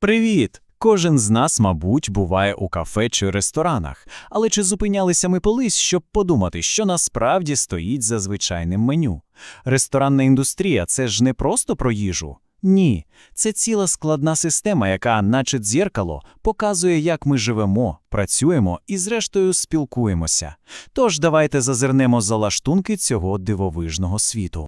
Привіт! Кожен з нас, мабуть, буває у кафе чи ресторанах. Але чи зупинялися ми колись, щоб подумати, що насправді стоїть за звичайним меню? Ресторанна індустрія це ж не просто про їжу. Ні, це ціла складна система, яка, наче дзеркало, показує, як ми живемо, працюємо і, зрештою, спілкуємося. Тож давайте зазирнемо за лаштунки цього дивовижного світу.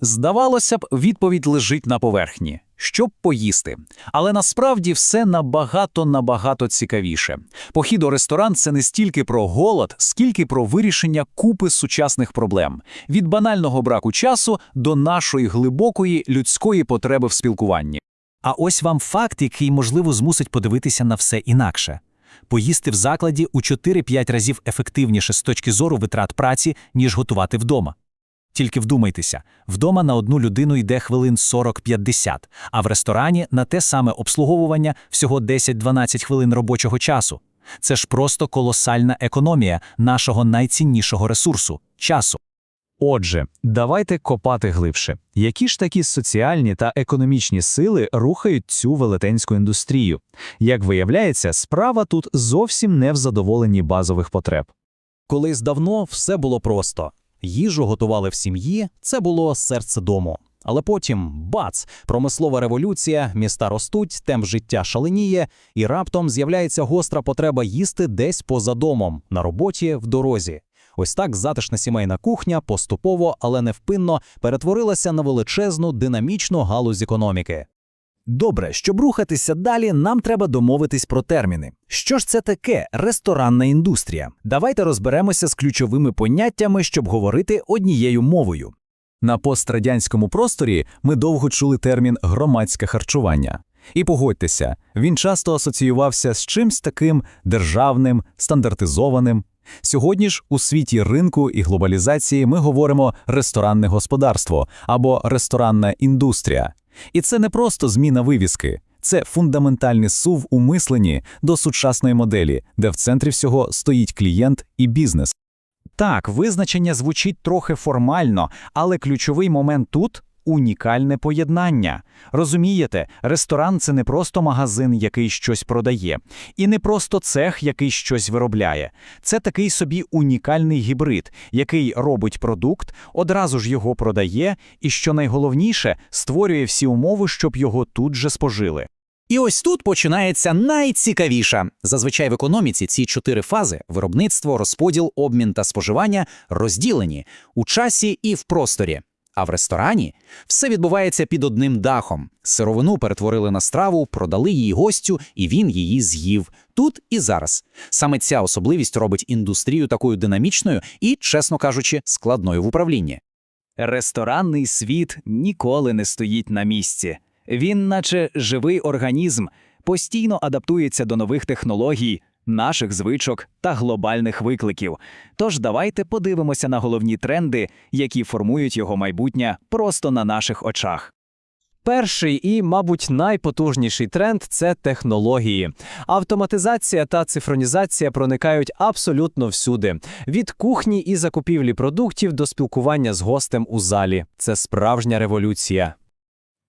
Здавалося б, відповідь лежить на поверхні. Щоб поїсти. Але насправді все набагато-набагато цікавіше. Похід у ресторан – це не стільки про голод, скільки про вирішення купи сучасних проблем. Від банального браку часу до нашої глибокої людської потреби в спілкуванні. А ось вам факт, який, можливо, змусить подивитися на все інакше. Поїсти в закладі у 4-5 разів ефективніше з точки зору витрат праці, ніж готувати вдома. Тільки вдумайтеся, вдома на одну людину йде хвилин 40-50, а в ресторані на те саме обслуговування всього 10-12 хвилин робочого часу. Це ж просто колосальна економія нашого найціннішого ресурсу часу. Отже, давайте копати глибше. Які ж такі соціальні та економічні сили рухають цю велетенську індустрію? Як виявляється, справа тут зовсім не в задоволенні базових потреб. Колись давно все було просто. Їжу готували в сім'ї, це було серце дому. Але потім бац, промислова революція, міста ростуть, темп життя шаленіє, і раптом з'являється гостра потреба їсти десь поза домом, на роботі, в дорозі. Ось так затишна сімейна кухня поступово, але невпинно перетворилася на величезну динамічну галузь економіки. Добре, щоб рухатися далі, нам треба домовитись про терміни. Що ж це таке ресторанна індустрія? Давайте розберемося з ключовими поняттями, щоб говорити однією мовою. На пострадянському просторі ми довго чули термін громадське харчування. І погодьтеся, він часто асоціювався з чимсь таким державним, стандартизованим. Сьогодні ж у світі ринку і глобалізації ми говоримо ресторанне господарство або ресторанна індустрія. І це не просто зміна вивіски, це фундаментальний сув у мисленні до сучасної моделі, де в центрі всього стоїть клієнт і бізнес. Так, визначення звучить трохи формально, але ключовий момент тут унікальне поєднання. Розумієте, ресторан це не просто магазин, який щось продає, і не просто цех, який щось виробляє. Це такий собі унікальний гібрид, який робить продукт, одразу ж його продає, і що найголовніше, створює всі умови, щоб його тут же спожили. І ось тут починається найцікавіше. Зазвичай в економіці ці чотири фази виробництво, розподіл, обмін та споживання розділені у часі і в просторі. А в ресторані все відбувається під одним дахом. Сировину перетворили на страву, продали її гостю, і він її з'їв тут і зараз. Саме ця особливість робить індустрію такою динамічною і, чесно кажучи, складною в управлінні. Ресторанний світ ніколи не стоїть на місці. Він, наче живий організм, постійно адаптується до нових технологій, наших звичок та глобальних викликів. Тож давайте подивимося на головні тренди, які формують його майбутнє просто на наших очах. Перший і, мабуть, найпотужніший тренд це технології. Автоматизація та цифронізація проникають абсолютно всюди: від кухні і закупівлі продуктів до спілкування з гостем у залі. Це справжня революція.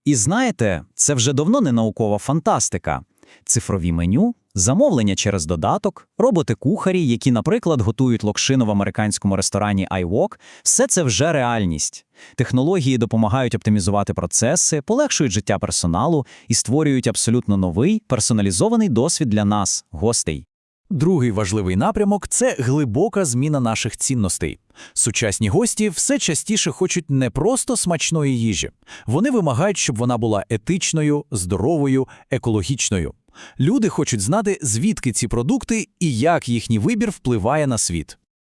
І знаєте, це вже давно не наукова фантастика. Цифрові меню, замовлення через додаток, роботи-кухарі, які, наприклад, готують локшину в американському ресторані iWalk – все це вже реальність. Технології допомагають оптимізувати процеси, полегшують життя персоналу і створюють абсолютно новий персоналізований досвід для нас, гостей. Другий важливий напрямок це глибока зміна наших цінностей. Сучасні гості все частіше хочуть не просто смачної їжі, вони вимагають, щоб вона була етичною, здоровою, екологічною. Люди хочуть знати, звідки ці продукти і як їхній вибір впливає на світ.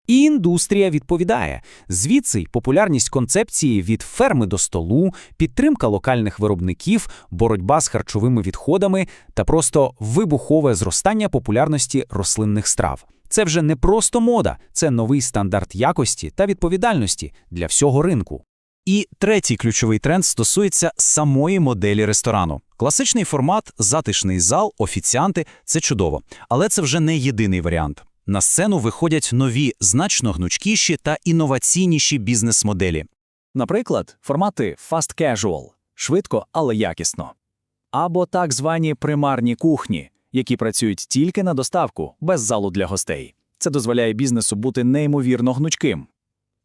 І індустрія відповідає. Звідси популярність концепції від ферми до столу, підтримка локальних виробників, боротьба з харчовими відходами та просто вибухове зростання популярності рослинних страв. Це вже не просто мода, це новий стандарт якості та відповідальності для всього ринку. І третій ключовий тренд стосується самої моделі ресторану. Класичний формат, затишний зал, офіціанти це чудово, але це вже не єдиний варіант. На сцену виходять нові, значно гнучкіші та інноваційніші бізнес-моделі. Наприклад, формати fast casual – швидко, але якісно. або так звані примарні кухні, які працюють тільки на доставку, без залу для гостей. Це дозволяє бізнесу бути неймовірно гнучким.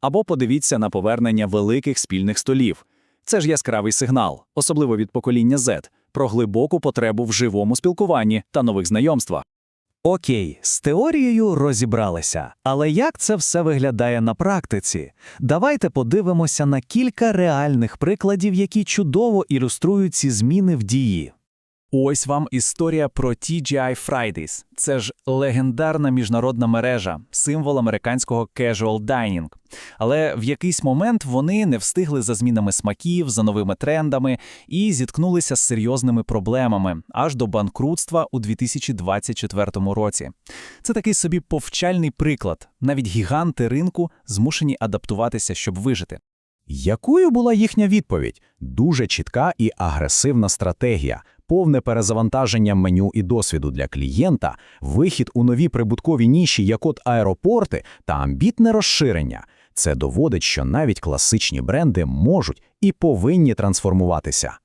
Або подивіться на повернення великих спільних столів. Це ж яскравий сигнал, особливо від покоління Z, про глибоку потребу в живому спілкуванні та нових знайомствах. Окей, з теорією розібралися. Але як це все виглядає на практиці? Давайте подивимося на кілька реальних прикладів, які чудово ілюструють ці зміни в дії. Ось вам історія про TGI Fridays. Це ж легендарна міжнародна мережа, символ американського casual dining. Але в якийсь момент вони не встигли за змінами смаків, за новими трендами і зіткнулися з серйозними проблемами аж до банкрутства у 2024 році. Це такий собі повчальний приклад. Навіть гіганти ринку змушені адаптуватися, щоб вижити. Якою була їхня відповідь? Дуже чітка і агресивна стратегія, повне перезавантаження меню і досвіду для клієнта, вихід у нові прибуткові ніші, як от аеропорти, та амбітне розширення. Це доводить, що навіть класичні бренди можуть і повинні трансформуватися.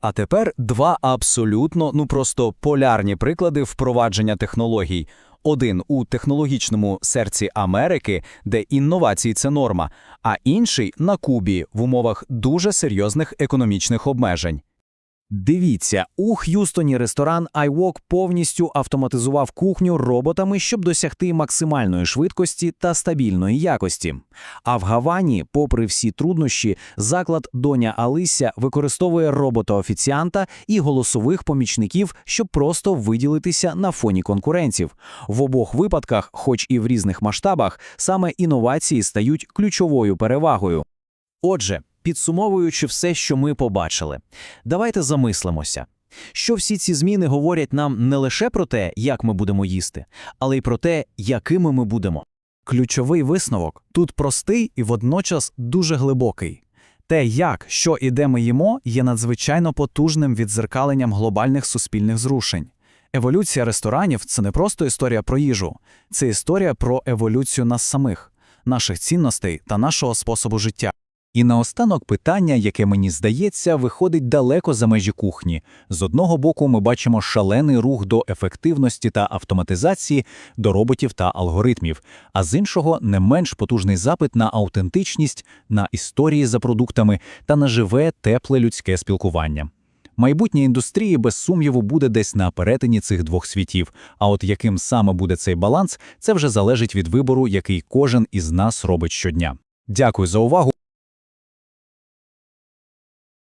А тепер два абсолютно, ну просто полярні приклади впровадження технологій. Один у технологічному серці Америки, де інновації це норма, а інший на Кубі в умовах дуже серйозних економічних обмежень. Дивіться, у Х'юстоні ресторан iWalk повністю автоматизував кухню роботами, щоб досягти максимальної швидкості та стабільної якості. А в Гавані, попри всі труднощі, заклад Доня Алися використовує робота-офіціанта і голосових помічників, щоб просто виділитися на фоні конкурентів. В обох випадках, хоч і в різних масштабах, саме інновації стають ключовою перевагою. Отже, підсумовуючи все, що ми побачили, давайте замислимося. Що всі ці зміни говорять нам не лише про те, як ми будемо їсти, але й про те, якими ми будемо. Ключовий висновок тут простий і водночас дуже глибокий. Те, як, що і де ми їмо, є надзвичайно потужним відзеркаленням глобальних суспільних зрушень. Еволюція ресторанів це не просто історія про їжу, це історія про еволюцію нас самих, наших цінностей та нашого способу життя. І наостанок питання, яке мені здається, виходить далеко за межі кухні. З одного боку, ми бачимо шалений рух до ефективності та автоматизації, до роботів та алгоритмів, а з іншого не менш потужний запит на аутентичність, на історії за продуктами та на живе, тепле людське спілкування. Майбутнє індустрії, без сумніву, буде десь на перетині цих двох світів. А от яким саме буде цей баланс, це вже залежить від вибору, який кожен із нас робить щодня. Дякую за увагу.